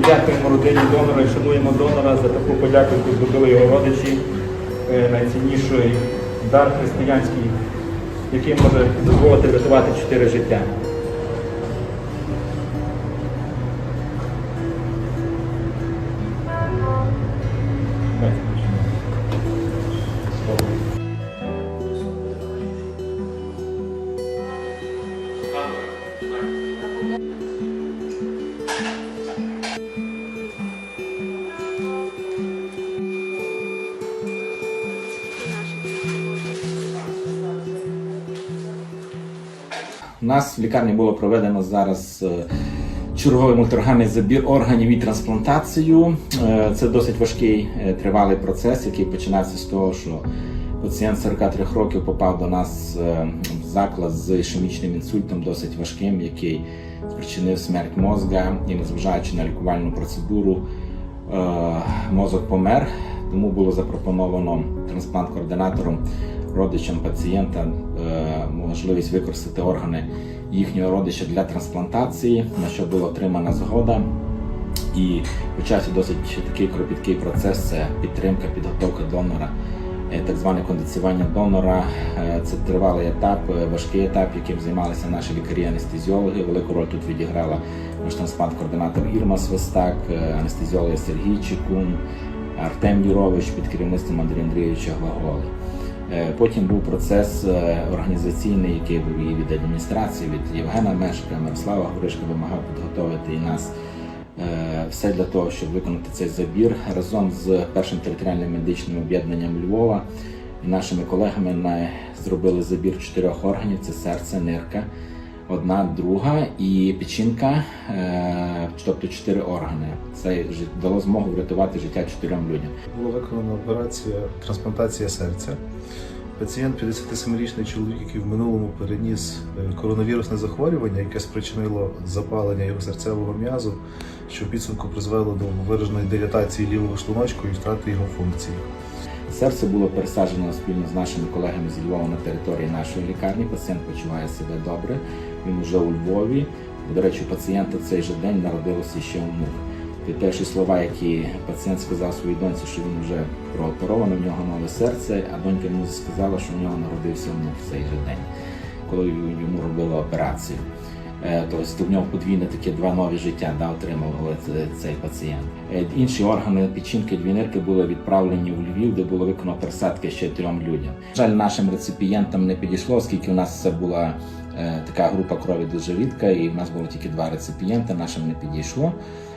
Дякуємо родині донора і шануємо донора за таку подяку, яку зробили його родичі. Е, Найцінніший дар християнський, який може дозволити рятувати чотири життя. У нас в лікарні було проведено зараз е, черговий мультиорганний забір органів і трансплантацію. Е, Це досить важкий е, тривалий процес, який починався з того, що пацієнт 43 років попав до нас в заклад з ішемічним інсультом, досить важким, який спричинив смерть мозга і, незважаючи на лікувальну процедуру, мозок помер. Тому було запропоновано трансплант-координатором родичам пацієнта е, можливість використати органи їхнього родича для трансплантації, на що була отримана згода. І почався досить такий кропіткий процес це підтримка, підготовка донора, е, так зване кондиціювання донора. Е, Це тривалий етап, важкий етап, яким займалися наші лікарі-анестезіологи. Велику роль тут відіграла наш трансплант-координатор Ірма Свистак, анестезіологи Сергій Чекун, Артем Юрович під керівництвом Андрія Андрійовича Глаголи. Е, Потім був процес е, організаційний, який був і від адміністрації, від Євгена Мешка, Мирослава Горишка вимагав підготовити і нас е, все для того, щоб виконати цей забір разом з першим територіальним медичним об'єднанням Львова і нашими колегами зробили забір чотирьох органів: це серце, нирка, одна, друга і печінка, е, тобто чотири органи. Це дало змогу врятувати життя чотирьом людям. Була виконана операція трансплантація серця. Пацієнт 57-річний чоловік, який в минулому переніс е, коронавірусне захворювання, яке спричинило запалення його серцевого м'язу, що в підсумку призвело до вираженої дилатації лівого шлуночку і втрати його функції. Серце було пересаджено спільно з нашими колегами з Львова на території нашої лікарні. Пацієнт почуває себе добре. Він вже у Львові. До речі, у пацієнта в цей же день народилося ще онук. І перші слова, які пацієнт сказав своїй доньці, що він вже прооперований, в нього нове серце, а донька йому сказала, що в нього народився онук в цей же день, коли йому робили операцію. Е, Тобто в нього подвійне таке два нові життя да, отримав е, цей пацієнт. Е, Інші органи печінки, дві нирки були відправлені в Львів, де було виконано пересадки ще трьом людям. На жаль, нашим реципієнтам не підійшло, оскільки у нас це була е, така група крові дуже рідка, і в нас було тільки два реципієнти, нашим не підійшло.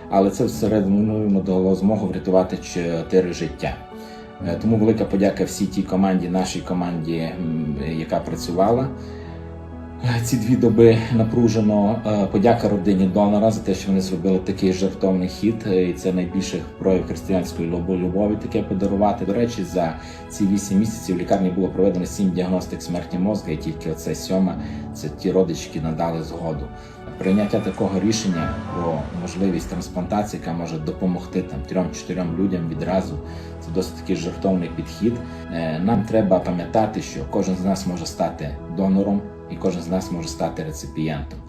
Але це всередину дало змогу врятувати чотири життя. Е, Тому велика подяка всій тій команді, нашій команді, яка працювала. Е, Ці дві доби напружено. Е, Подяка родині донора за те, що вони зробили такий жертовний хід. Е, І це найбільший прояв християнської любові, таке подарувати. До речі, за ці вісім місяців в лікарні було проведено сім діагностик смерті мозку, і тільки оце сьома це ті родички надали згоду. Прийняття такого рішення про можливість трансплантації, яка може допомогти там трьом-чотирьом людям відразу. Це досить такий жертовний підхід. Нам треба пам'ятати, що кожен з нас може стати донором, і кожен з нас може стати реципієнтом.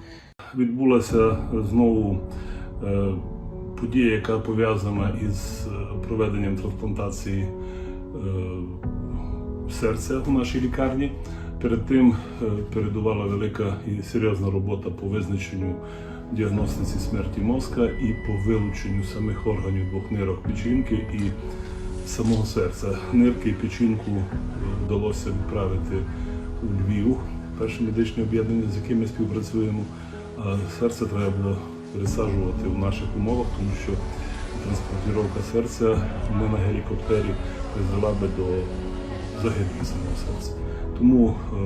відбулася знову е, подія, яка пов'язана із е, проведенням трансплантації е, серця у нашій лікарні. Перед тим передувала велика і серйозна робота по визначенню діагностиці смерті мозка і по вилученню самих органів двох нирок печінки і самого серця. Нирки і печінку вдалося відправити у Львів, перше медичне об'єднання, з яким ми співпрацюємо. Серце треба було пересаджувати в наших умовах, тому що транспортування серця не на гелікоптері призвела би до загибелі самого серця. Тому е,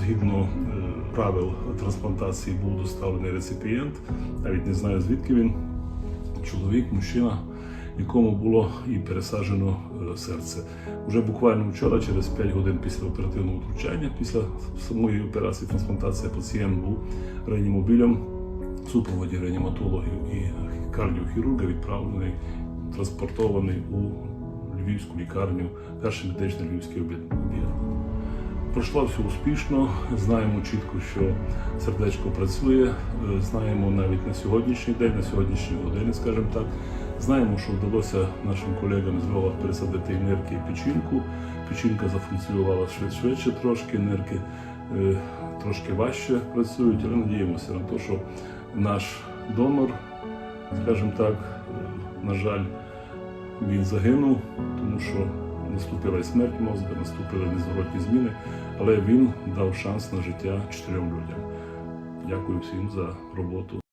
згідно е, правил трансплантації був доставлений реципієнт, навіть не знаю звідки він, чоловік, мужчина, якому було і пересаджено серце. Уже буквально вчора, через 5 годин після оперативного втручання, після самої операції трансплантації, пацієнт був реанімобілем в супроводі реаніматологів і кардіохірурга відправлений, транспортований у Львівську лікарню, перше медичне львівське об'єднання. Пройшла все успішно. Знаємо чітко, що сердечко працює. Е, Знаємо навіть на сьогоднішній день, на сьогоднішні години, скажімо так. Знаємо, що вдалося нашим колегам з Львова пересадити і нирки і печінку. Печінка зафункціонувала швидше, швидше трошки, нирки е, трошки важче працюють, але надіємося на те, що наш донор, скажімо так, е, на жаль, він загинув, тому що наступила і смерть мозга, наступили незворотні зміни, але він дав шанс на життя чотирьом людям. Дякую всім за роботу.